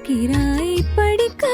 படிக்கிறாய் படிக்க